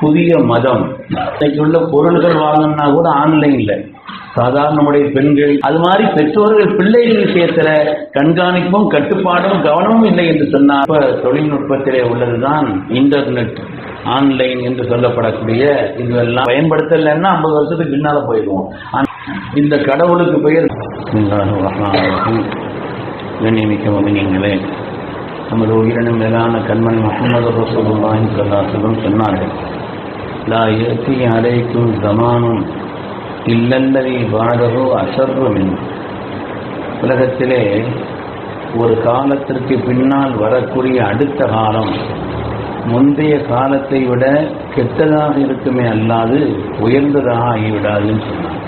புதிய மதம். இன்னைக்கு உள்ள பொருள்கள் வாங்கணும்னா கூட ஆன்லைன்ல சாதாரண நம்முடைய பெண்கள். அது மாதிரி பெற்றோர்கள் பிள்ளைகள் விஷயத்துல கண்காணிப்பும் கட்டுப்பாடும் கவனமும் இல்லை என்று சொன்னால் இப்ப தொழில்நுட்பத்திலே உள்ளதுதான் இன்டர்நெட் ஆன்லைன் என்று சொல்லப்படக்கூடிய இதுவெல்லாம் பயன்படுத்தலைன்னா ஐம்பது வருஷத்துக்கு பின்னால போயிடுவோம். இந்த கடவுளுக்கு பெயர் கண்ணியமிக்க மகனீங்களே நமது உயிரினும் மேலான கண்மணி முகமது ரசூலுல்லாஹி சொல்லாசலும் சொன்னார்கள். லா யத்தி அலைக்கும் ஜமானும் இல்லல்லதி பாடகோ அசர்வு உலகத்திலே ஒரு காலத்திற்கு பின்னால் வரக்கூடிய அடுத்த காலம் முந்தைய காலத்தை விட கெட்டதாக இருக்குமே அல்லாது உயர்ந்ததாக ஆகிவிடாதுன்னு சொன்னார்.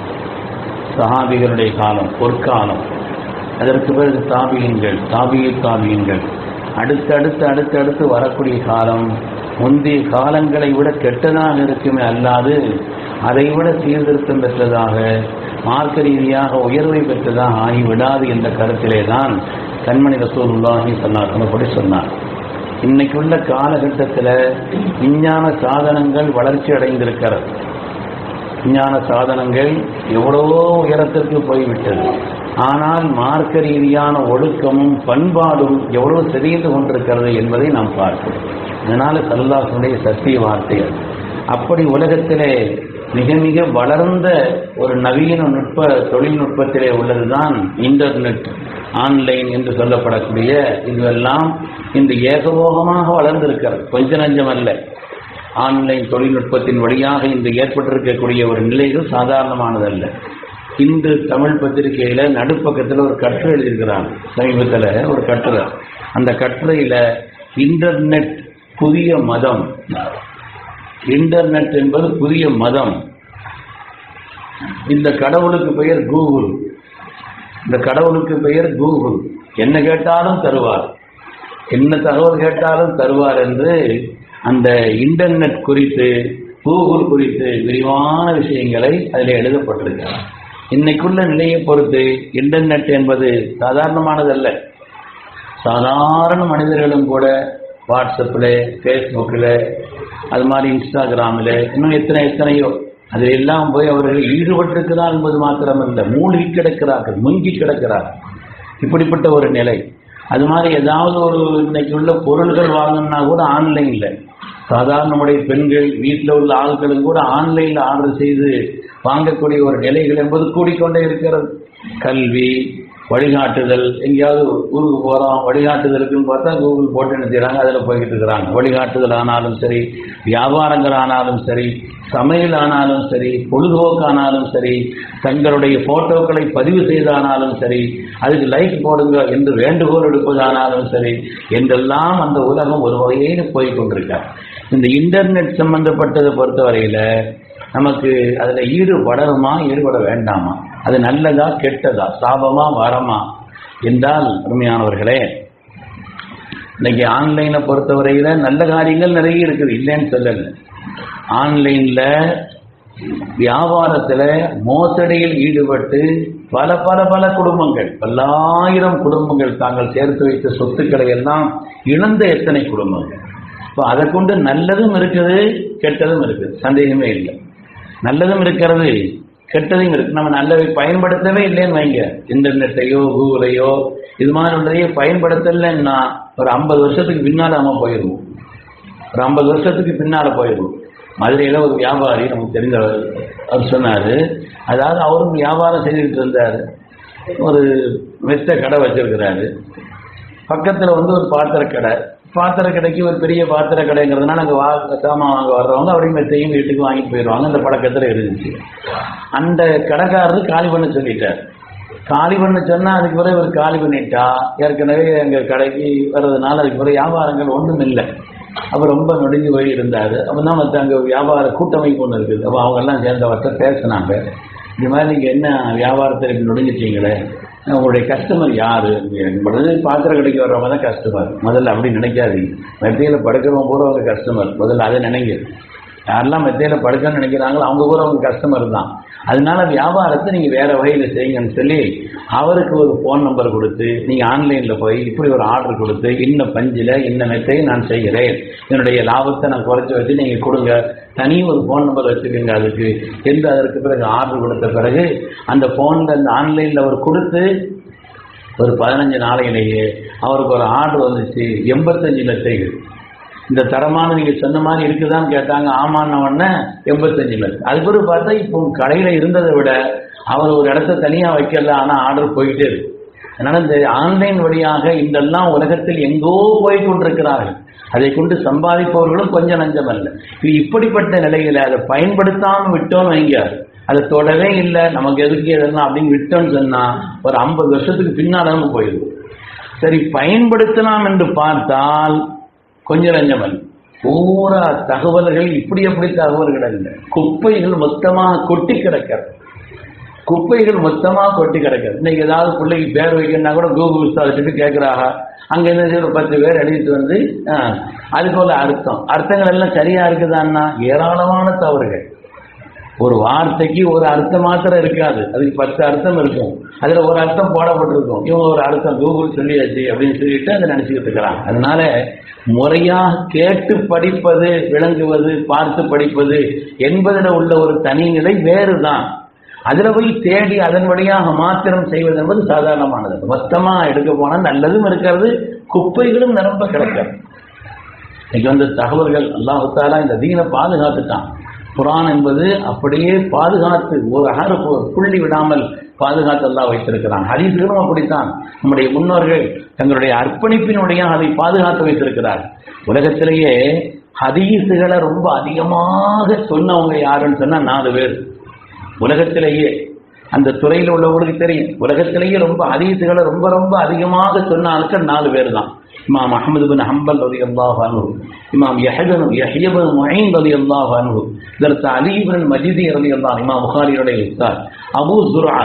சஹாபிகளுடைய காலம் பொற்காலம். அதற்கு பிறகு தாபியங்கள் தாபிய தாபியங்கள் அடுத்தடுத்து அடுத்தடுத்து வரக்கூடிய காலம் முந்தைய காலங்களை விட கெட்டதாக இருக்குமே அல்லாது அதை விட சீர்திருத்தம் பெற்றதாக மார்க்க ரீதியாக உயர்வை பெற்றதாக ஆகிவிடாது என்ற கருத்திலே தான் கண்மணி ரசூலுல்லாஹி சொன்னார் அப்படி சொன்னார். இன்னைக்கு உள்ள காலகட்டத்தில் விஞ்ஞான சாதனங்கள் வளர்ச்சி அடைந்திருக்கிறது. விஞ்ஞான சாதனங்கள் எவ்வளவோ உயரத்திற்கு போய்விட்டது. ஆனால் மார்க்க ரீதியான ஒழுக்கமும் பண்பாடும் எவ்வளவு சிதைந்து கொண்டிருக்கிறது என்பதை நாம் பார்க்கிறோம். இதனால சல்லாஹனுடைய சத்திய வார்த்தைகள். அப்படி உலகத்திலே மிக மிக வளர்ந்த ஒரு நவீன நுட்ப தொழில்நுட்பத்திலே உள்ளதுதான் இன்டர்நெட் ஆன்லைன் என்று சொல்லப்படக்கூடிய இதுவெல்லாம் இந்த ஏகபோகமாக வளர்ந்திருக்கிறது. கொஞ்ச நஞ்சம் அல்ல. ஆன்லைன் தொழில்நுட்பத்தின் வழியாக இன்று ஏற்பட்டிருக்கக்கூடிய ஒரு நிலைகள் சாதாரணமானதல்ல. இன்று தமிழ் பத்திரிகையில் நடுப்பக்கத்தில் ஒரு கட்டுரை எழுதியிருக்கிறாங்க. சமீபத்தில் ஒரு கட்டுரை. அந்த கட்டுரையில் இன்டர்நெட் புதிய மதம். இன்டர்நெட் என்பது புதிய மதம். இந்த கடவுளுக்கு பெயர் கூகுள். இந்த கடவுளுக்கு பெயர் கூகுள். என்ன கேட்டாலும் தருவார். என்ன தகவல் கேட்டாலும் தருவார் என்று அந்த இன்டர்நெட் குறித்து கூகுள் குறித்து விரிவான விஷயங்களை அதில் எழுதப்பட்டிருக்கிறார் இன்னைக்குள்ள நிலையை பொறுத்து இன்டர்நெட் என்பது சாதாரணமானதல்ல. சாதாரண மனிதர்களும் கூட வாட்ஸ்அப்பில் ஃபேஸ்புக்கில் அது மாதிரி இன்ஸ்டாகிராமில் இன்னும் எத்தனை எத்தனையோ அதில் எல்லாம் போய் அவர்கள் ஈடுபட்டிருக்கிறார் என்பது மாத்திரமல்ல மூழ்கி கிடக்கிறார்கள் முங்கி கிடக்கிறார்கள். இப்படிப்பட்ட ஒரு நிலை. அது மாதிரி ஏதாவது ஒரு இன்னைக்கு உள்ள பொருள்கள் வாங்கணும்னா கூட ஆன்லைனில். சாதாரண நம்முடைய பெண்கள் வீட்டில் உள்ள ஆள்களும் கூட ஆன்லைனில் ஆர்டர் செய்து வாங்கக்கூடிய ஒரு நிலைகள் என்பது கூடிக்கொண்டே இருக்கிறது. கல்வி வழிகாட்டுதல் எங்கேயாவது ஊருக்கு போகிறோம் வழிகாட்டுதலுக்குன்னு பார்த்தா கூகுள் போட்டு நிறுத்திடுறாங்க செய்கிறாங்க அதில் போய்கிட்டு இருக்கிறாங்க. வழிகாட்டுதல் ஆனாலும் சரி வியாபாரங்கள் ஆனாலும் சரி சமையல் ஆனாலும் சரி பொழுதுபோக்கானாலும் சரி தங்களுடைய ஃபோட்டோக்களை பதிவு செய்தானாலும் சரி அதுக்கு லைக் போடுங்க என்று வேண்டுகோள் எடுப்பதானாலும் சரி என்றெல்லாம் அந்த உலகம் ஒரு வகையில் போய் கொண்டிருக்கார். இந்த இன்டர்நெட் சம்பந்தப்பட்டதை பொறுத்தவரையில் நமக்கு அதில் ஈடுபடணுமா ஈடுபட வேண்டாமா? அது நல்லதா கெட்டதா? சாபமா வரமா? என்றால் அருமையானவர்களே இன்னைக்கு ஆன்லைனை பொறுத்தவரையில நல்ல காரியங்கள் நிறைய இருக்குது. இல்லைன்னு சொல்லல. ஆன்லைன்ல வியாபாரத்தில் மோசடியில் ஈடுபட்டு பல பல பல குடும்பங்கள் பல்லாயிரம் குடும்பங்கள் தாங்கள் சேர்த்து வைத்த சொத்துக்களை எல்லாம் இழந்த எத்தனை குடும்பங்கள்? இப்போ அதை கொண்டு நல்லதும் இருக்குது கெட்டதும் இருக்குது. சந்தேகமே இல்லை. நல்லதும் இருக்கிறது. கெட்டதையும் இருக்கு. நம்ம நல்லவை பயன்படுத்தவே இல்லைன்னு வைங்க. இன்டர்நெட்டையோ கூகுளையோ இது மாதிரி உள்ளதையும் பயன்படுத்தலைன்னா ஒரு ஐம்பது வருஷத்துக்கு பின்னால் நம்ம போயிடுவோம். ஒரு ஐம்பது வருஷத்துக்கு பின்னால் போயிடுவோம். மதுரையில் ஒரு வியாபாரி நமக்கு தெரிஞ்சவர் அவர் சொன்னார் அதாவது அவரும் வியாபாரம் செய்துக்கிட்டு இருந்தார். ஒரு மெத்த கடை வச்சிருக்கிறாரு. பக்கத்தில் வந்து ஒரு பாத்திர கடை பாத்திர கடைக்கு ஒரு பெரிய பாத்திர கடைங்கிறதுனால அங்கே வா சாமான் வாங்க வர்றவங்க அப்படியே மெத்தையும் வீட்டுக்கு வாங்கிட்டு போயிடுவாங்க. அந்த பழக்கத்தில் இருந்துச்சு. அந்த கடைக்காரரு காலி பண்ண சொல்லிட்டார். காலி பண்ண சொன்னால் அதுக்கு பிறகு இவர் காலி பண்ணிட்டா. ஏற்கனவே எங்கள் கடைக்கு வர்றதுனால அதுக்கு பிறகு வியாபாரங்கள் ஒன்றும் இல்லை. அப்போ ரொம்ப நொடிஞ்சு போய் இருந்தார். அப்போ தான் மற்ற அங்கே வியாபார கூட்டமைப்பு ஒன்று இருக்குது. அப்போ அவங்கெல்லாம் சேர்ந்தவர்கிட்ட பேசினாங்க. இந்த மாதிரி நீங்கள் என்ன வியாபாரத்தில் இப்படி நொடிஞ்சிட்டீங்களே? உங்களுடைய கஸ்டமர் யார்? முதல்ல பாத்திரம் கடைக்கு வர்றவங்க தான் கஸ்டமர் முதல்ல அப்படி நினைக்காதீங்க. மெத்தையில் படுக்கிறவங்க கூட அவங்க கஸ்டமர் முதல்ல அதை நினைங்க. யாரெல்லாம் மெத்தையில் படுக்கன்னு நினைக்கிறாங்களோ அவங்க கூட அவங்க கஸ்டமர் தான். அதனால வியாபாரத்தை நீங்கள் வேறு வகையில் செய்யுங்கன்னு சொல்லி அவருக்கு ஒரு ஃபோன் நம்பர் கொடுத்து நீங்கள் ஆன்லைனில் போய் இப்படி ஒரு ஆர்டர் கொடுத்து இன்ன பஞ்சில் இன்ன மெத்தையை நான் செய்கிறேன். என்னுடைய லாபத்தை நான் குறைச்சி வச்சு நீங்கள் கொடுங்க. தனி ஒரு ஃபோன் நம்பர் வச்சுக்கோங்க அதுக்கு. என்று அதற்கு பிறகு ஆர்டர் கொடுத்த பிறகு அந்த ஃபோனில் அந்த ஆன்லைனில் அவர் கொடுத்து ஒரு பதினஞ்சு நாளையிலேயே அவருக்கு ஒரு ஆர்டர் வந்துச்சு. எண்பத்தஞ்சு மெத்தைகள். இந்த தரமான நீங்க சொன்ன மாதிரி இருக்குதான்னு கேட்டாங்க. ஆமான்ன உடனே எண்பத்தஞ்சு பேர். அது பிறகு பார்த்தா இப்போ கடையில் இருந்ததை விட அவர் ஒரு இடத்த தனியாக வைக்கல ஆனால் ஆர்டர் போயிட்டே இருக்கு. அதனால இந்த ஆன்லைன் வழியாக இதெல்லாம் உலகத்தில் எங்கோ போய் கொண்டிருக்கிறார்கள். அதை கொண்டு சம்பாதிப்பவர்களும் கொஞ்சம் நஞ்சம் அல்ல. இது இப்படிப்பட்ட நிலையில அதை பயன்படுத்தாம விட்டோம்னு வைங்க. அதை தொடவே இல்லை. நமக்கு எதுக்கு எதெல்லாம் அப்படின்னு விட்டோம்னு சொன்னா ஒரு ஐம்பது வருஷத்துக்கு பின்னால் நம்ம போயிடுவோம் சரி பயன்படுத்தலாம் என்று பார்த்தால் கொஞ்சம் நஞ்சமல்ல பூரா தகவல்கள் இப்படி எப்படி தகவல்கள் அல்ல குப்பைகள் மொத்தமாக கொட்டி கிடக்கிறது. குப்பைகள் மொத்தமாக கொட்டி கிடக்கிறது. இன்னைக்கு ஏதாவது பிள்ளைக்கு பேர் வைக்கணும்னா கூட கூகுள் சாதிச்சுட்டு கேட்குறாங்க அங்கே என்ன ஒரு பத்து பேர் எழுதிட்டு வந்து அது அதுக்கு உள்ள அர்த்தம். அர்த்தங்கள் எல்லாம் சரியாக இருக்குதான்னா? ஏராளமான தவறுகள். ஒரு வார்த்தைக்கு ஒரு அர்த்தம் மாத்திரம் இருக்காது. அதுக்கு பத்து அர்த்தம் இருக்கும். அதில் ஒரு அர்த்தம் போடப்பட்டிருக்கும். இவங்க ஒரு அர்த்தம் கூகுள் சொல்லியாச்சு அப்படின்னு சொல்லிட்டு அதை நினச்சிக்கிட்டு இருக்கிறாங்க அதனால முறையாக கேட்டு படிப்பது விளங்குவது பார்த்து படிப்பது என்பதில் உள்ள ஒரு தனிநிலை வேறு தான் அதில் போய் தேடி அதன் வழியாக மாத்திரம் செய்வது என்பது சாதாரணமானது. மொத்தமாக எடுக்க போனால் நல்லதும் இருக்கிறது குப்பைகளும் நிரம்ப கிடக்கிறது. இன்னைக்கு வந்து தகவல்கள் அல்லாஹாலா இந்த தீனை பாதுகாத்துட்டான். குரான் என்பது அப்படியே பாதுகாத்து ஒரு அகர புள்ளி விடாமல் பாதுகாத்து எல்லாம் வைத்திருக்கிறான். ஹதீஸ்களும் அப்படித்தான். நம்முடைய முன்னோர்கள் தங்களுடைய அர்ப்பணிப்பினுடைய அதை பாதுகாத்து வைத்திருக்கிறார் உலகத்திலேயே ஹதீஸுகளை ரொம்ப அதிகமாக சொன்னவங்க யாருன்னு சொன்னால் நாலு பேர். உலகத்திலேயே அந்த துறையில் உள்ளவங்களுக்கு தெரியும். உலகத்திலேயே ரொம்ப ஹதீஸுகளை ரொம்ப ரொம்ப அதிகமாக சொன்ன ஆட்கள் நாலு பேர் தான். இமாம் அஹமது பின் ஹம்பல் ரதி அல்லாஹ் அன்ஹு இமாம் யஹபன் யஹியபன் முஹைன் ரதி அல்லாஹ் அன்ஹு இதற்கு அலீபன் மஜிதி ரதி அல்லாஹ் இமாம் புகாரியுடைய உஸ்தாத் அபு சுரா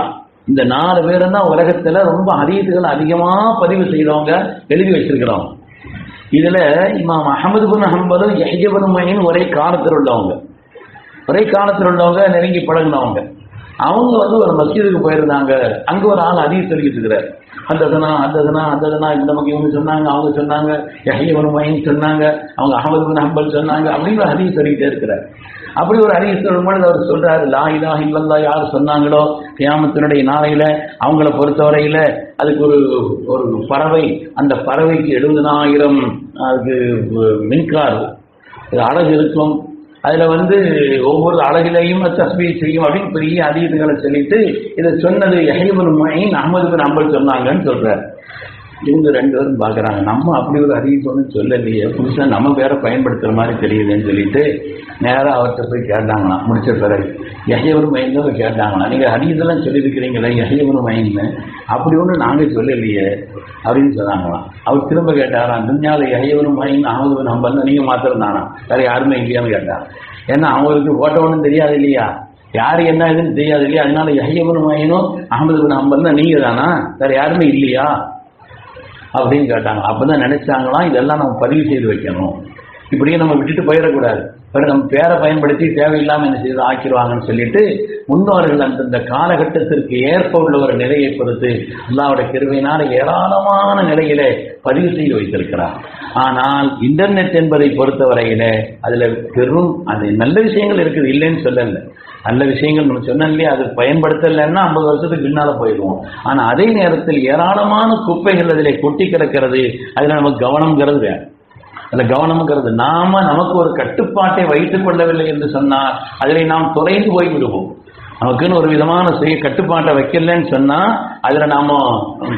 இந்த நாலு பேர் தான் உலகத்துல ரொம்ப ஹதீஸுகள் அதிகமா பதிவு செய்தவங்க எழுதி வச்சிருக்கிறோம். இதுல இமாம் அஹமது பின் ஹம்பலும் யஹியபன் முஹைன் ஒரே காலத்தில் உள்ளவங்க. ஒரே காலத்தில் உள்ளவங்க நெருங்கி பழகினவங்க. அவங்க வந்து ஒரு மஸ்ஜிதுக்கு போயிருந்தாங்க. அங்க ஒரு ஆள் அதிகம் சொல்லிட்டு இருக்கிறார். அந்த தினா அந்த தினா அந்த தினா இந்த நமக்கு இவங்க சொன்னாங்க அவங்க சொன்னாங்க யஹீவனு மைன் சொன்னாங்க அவங்க அகமது பின் ஹம்பல் சொன்னாங்க அப்படின்னு ஒரு ஹதீஸ் சொல்லிக்கிட்டே இருக்கிறார். அப்படி ஒரு ஹதீஸ் சொல்லும்போது அவர் சொல்றாரு லா இலா இல்லல்லா யார் சொன்னாங்களோ கியாமத்தினுடைய நாளையில அவங்கள பொறுத்தவரையில அதுக்கு ஒரு ஒரு பறவை அந்த பறவைக்கு எழுபதனாயிரம் அதுக்கு மின்கார். அது அழகு இருக்கும் அதுல வந்து ஒவ்வொரு அழகிலையும் தஸ்பீ செய்யும் அப்படின்னு பெரிய அதிகங்களை சொல்லிட்டு இதை சொன்னது யஹீபுல் மைன் அஹமது பின் அம்பல் சொன்னாங்கன்னு சொல்றாரு. இவங்க ரெண்டு பேரும் பார்க்குறாங்க. நம்ம அப்படி ஒரு அறிவிப்பு சொல்லலையே. புதுசாக நம்ம வேற பயன்படுத்துகிற மாதிரி தெரியுதுன்னு சொல்லிட்டு நேராக அவர்கிட்ட போய் கேட்டாங்களாம். முடிச்ச பிறகு யஹியவர் மைன் தான் கேட்டாங்களாம். நீங்கள் அறிவிதெல்லாம் சொல்லியிருக்கிறீங்களே யஹியவர் மைன்னு அப்படி ஒன்று நாங்கள் சொல்லலையே அப்படின்னு சொன்னாங்களாம். அவர் திரும்ப கேட்டாராம் துன்யாவில் யஹியவர் மைன் அவங்களுக்கு நம்ம வந்து நீங்கள் மாத்திரம் தானா வேறு யாருமே இல்லையான்னு கேட்டார் ஏன்னா அவங்களுக்கு ஓட்டவனும் தெரியாது இல்லையா? யார் என்ன இதுன்னு தெரியாது இல்லையா? அதனால யஹியபுன் மைனும் அகமது பின் ஹம்பல் தான் தானா வேறு யாருமே இல்லையா? அப்படின்னு கேட்டாங்க. அப்போ தான் நினச்சாங்களாம் இதெல்லாம் நம்ம பதிவு செய்து வைக்கணும். இப்படியே நம்ம விட்டுட்டு போயிடக்கூடாது. பிறகு நம் பேரை பயன்படுத்தி தேவையில்லாமல் என்ன செய்து ஆக்கிடுவாங்கன்னு சொல்லிட்டு முன்னோர்கள் அந்தந்த காலகட்டத்திற்கு ஏற்ப உள்ள ஒரு நிலையை பொறுத்து அல்லாவோட கருவினால் ஏராளமான நிலையிலே பதிவு செய்து வைத்திருக்கிறார். ஆனால் இன்டர்நெட் என்பதை பொறுத்தவரையில அதுல பெரும் அது நல்ல விஷயங்கள் இருக்குது இல்லைன்னு சொல்லல. நல்ல விஷயங்கள் நம்ம சொன்னே இல்லையா? அது பயன்படுத்தலைன்னா ஐம்பது வருஷத்துக்கு பின்னால போயிடுவோம். ஆனால் அதே நேரத்தில் ஏராளமான குப்பைகள் அதில் கொட்டி கிடக்கிறது அதில் நமக்கு கவனம்ங்கிறது வேணும் அந்த கவனம்ங்கிறது நாம நமக்கு ஒரு கட்டுப்பாட்டை வைத்துக் கொள்ளவில்லை என்று சொன்னால் அதிலே நாம் தொலைந்து போய் விடுவோம் நமக்குன்னு ஒரு விதமான சுய கட்டுப்பாட்டை வைக்கலன்னு சொன்னால் அதில் நாம்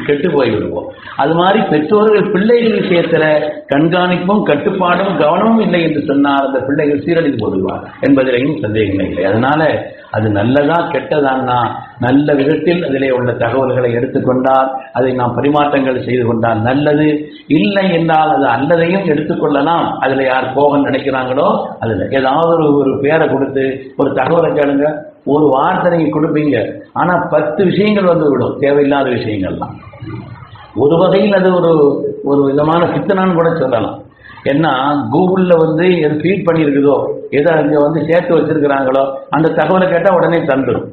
கெட்டு போய்விடுவோம். அது மாதிரி பெற்றோர்கள் பிள்ளைகள் விஷயத்தில் கண்காணிப்பும் கட்டுப்பாடும் கவனமும் இல்லை என்று சொன்னால் அந்த பிள்ளைகள் சீரழிந்து போடுவார் என்பதிலையும் சந்தேகமே இல்லை. அதனால அது நல்லதா கெட்டதான்னா நல்ல விதத்தில் அதிலே உள்ள தகவல்களை எடுத்துக்கொண்டால் அதை நாம் பரிமாற்றங்கள் செய்து கொண்டால் நல்லது. இல்லை என்றால் அது அல்லதையும் எடுத்துக்கொள்ளலாம். அதில் யார் போக நினைக்கிறாங்களோ அதில் ஏதாவது ஒரு ஒரு பேரை கொடுத்து ஒரு தகவலை கேளுங்க. ஒரு வார்த்தை நீங்கள் கொடுப்பீங்க. ஆனால் பத்து விஷயங்கள் வந்து விடும் தேவையில்லாத விஷயங்கள்லாம். ஒரு வகையில் அது ஒரு ஒரு விதமான சித்தனான்னு கூட சொல்லலாம். ஏன்னா கூகுளில் வந்து எது ஃபீட் பண்ணியிருக்குதோ எதை இங்கே வந்து சேர்த்து வச்சிருக்கிறாங்களோ அந்த தகவலை கேட்டால் உடனே தந்துடும்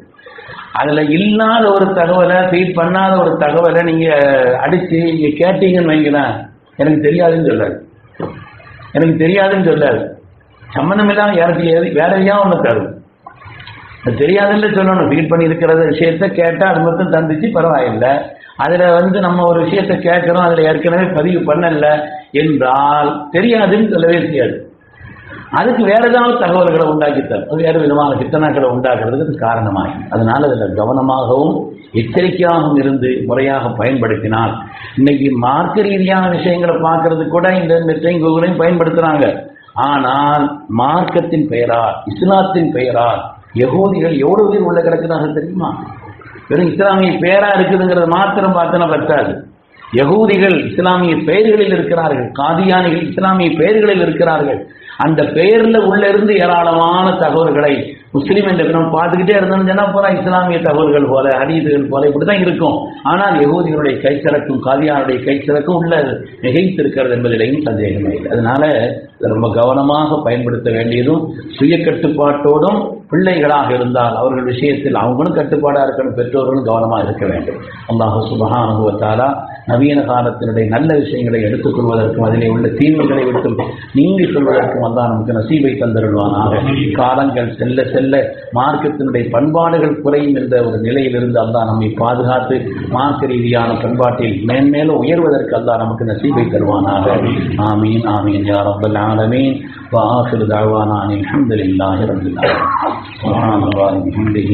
அதில் இல்லாத ஒரு தகவலை ஃபீட் பண்ணாத ஒரு தகவலை நீங்கள் அடித்து நீங்கள் கேட்டீங்கன்னு வைங்களேன் எனக்கு தெரியாதுன்னு சொல்லாது. எனக்கு தெரியாதுன்னு சொல்லாது. சம்மந்தம் இல்லாமல் யாருக்கு எது வேற எதையா ஒன்று தரும். அது தெரியாதுன்னு சொல்லணும். ஃபீட் பண்ணி இருக்கிற விஷயத்த கேட்டால் அது மட்டும் தந்துச்சு பரவாயில்லை. அதுல வந்து நம்ம ஒரு விஷயத்தை கேட்கிறோம் அதுல ஏற்கனவே பதிவு பண்ணல என்றால் தெரியாதுன்னு சொல்லவே தெரியாது. அதுக்கு வேற ஏதாவது தகவல்களை உண்டாக்கித்தரும் அது வேறு விதமான சித்தனாக்களை உண்டாக்குறதுக்கு அது காரணமாகும் அதனால அதில் கவனமாகவும் எச்சரிக்கையாகவும் இருந்து முறையாக பயன்படுத்தினால் இன்னைக்கு மார்க்க ரீதியான விஷயங்களை பார்க்கறது கூட இந்த நெட்டையும் கூகுளையும் பயன்படுத்துறாங்க. ஆனால் மார்க்கத்தின் பெயரால் இஸ்லாத்தின் பெயரால் யகோதிகள் எவ்வளவு பேர் உள்ள கிடக்குறாங்க தெரியுமா? வெறும் இஸ்லாமிய பேரா இருக்குதுங்கிறத மாத்திரம் பார்த்தனா பத்தாது. யகூதிகள் இஸ்லாமிய பெயர்களில் இருக்கிறார்கள். காதியானிகள் இஸ்லாமிய பெயர்களில் இருக்கிறார்கள். அந்த பெயர்ல உள்ள இருந்து ஏராளமான தகவல்களை முஸ்லீம் என்ற நம்ம பார்த்துக்கிட்டே இருந்தோம்னு என்ன பூரா இஸ்லாமிய தகவல்கள் போல ஹதீதுகள் போல இப்படிதான் இருக்கும். ஆனால் யகூதிகளுடைய கைச்சரக்கும் காதியானுடைய கைச்சரக்கும் உள்ள மிகைத்திருக்கிறது என்பதிலையும் சந்தேகமே இல்லை. அதனால ரொம்ப கவனமாக பயன்படுத்த வேண்டியதும் சுய கட்டுப்பாட்டோடும் பிள்ளைகளாக இருந்தால் அவர்கள் விஷயத்தில் அவங்களும் கட்டுப்பாடாக இருக்கணும் பெற்றோர்களும் கவனமாக இருக்க வேண்டும். அல்லாஹ் சுபஹானுவத்தாலா நவீன காலத்தினுடைய நல்ல விஷயங்களை எடுத்துக்கொள்வதற்கும் அதிலே உள்ள தீமைகளை விட்டும் நீங்கிக் கொள்வதற்கும் அல்லாஹ் நமக்கு நசீபை தந்திருவானாக காலங்கள் செல்ல செல்ல மார்க்கத்தினுடைய பண்பாடுகள் குறையும் என்ற ஒரு நிலையிலிருந்து அல்லாஹ் நம்மை பாதுகாத்து மார்க்க ரீதியான பண்பாட்டில் மேன்மேலும் உயர்வதற்கு அல்லாஹ் நமக்கு நசீபை தருவானாக ஆமீன் ஆமீன் யா ரப்பல் ஆலமீன் وآخر دعوانا أن الحمد لله رب العالمين سبحان الله وبحمده